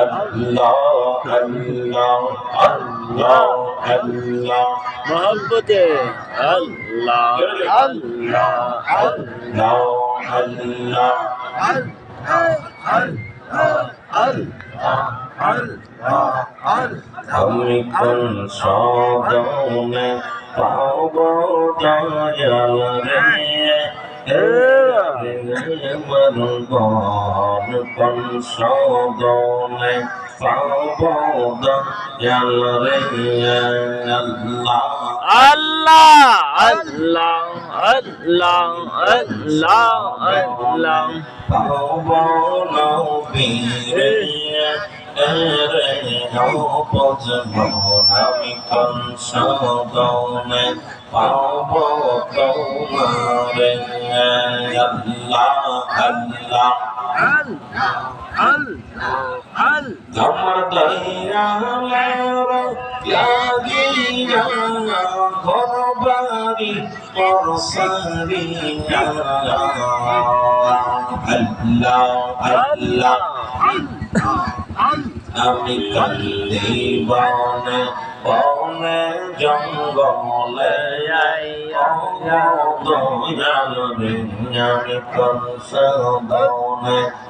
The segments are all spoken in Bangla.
আল্লাহ আল্লাহ আল্লাহ আল্লাহ মোহব্বতে আল্লাহ আল্লাহ আল্লাহ আল্লাহ আমি কোন সদনে পাব দয়াল রে মরগন কোন সদনে পাব দয়াল রে আল্লাহ আল্লাহ আল্লাহ আল্লাহ আল্লাহ আল্লাহ পাব নবীরে রে নবজব আমি কোন সদনে পাব তোমারে আল্লাহ আল্লাহ আমার দয়ালের লাগিয়া ঘর বাড়ি পরসারিয়া আল্লাহ আল্লাহ আমি কান্দি বনে বনে জঙ্গলে দয়াল রে আমি কনসদনে পাব তোমার মাশাআল্লাহ আল্লাহ কনসদনে পাব নবীরে পাই বন্ধরে আমি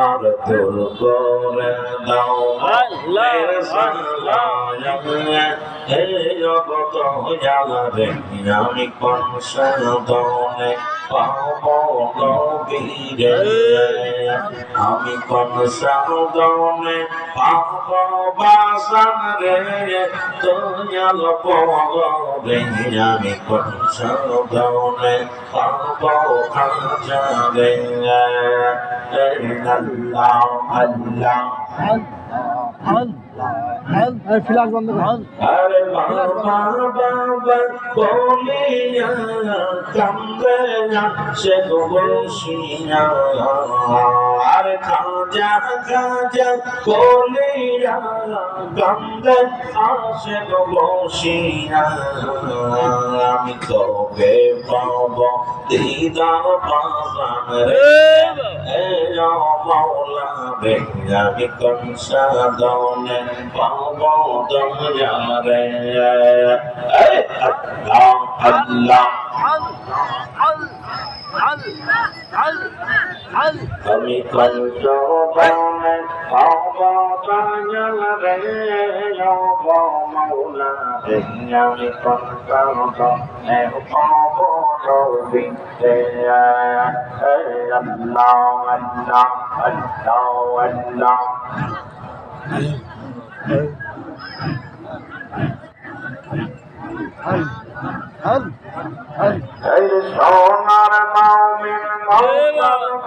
আর তোর করে দাও আল্লাহ, আমি কোন সদনে পাব নবীরে আমি কোন সদনে পাব বাসন রে দয়াল পরে আমি কোন সদনে পাব খাজা রে আল্লাহ আল্লাহ ফিলাস বন্ধ কর। আরে বাবা বাবা বলিয়া কান্দে না সে আরে খাজা খাজা আসে আমি তবে পাব দিদার পাশান রে। মাওলা রে আমি কনসাদনে পাব। দময়ারে আল্লাহ আল্লাহ আমি কনসাদনে পাব দময়ারে মাওলা রে আমি কনসাদনে পাব নবী রে আল্লাহ আল্লাহ আল্লাহ আল্লাহ এই সোনার মাউমিন মাওলা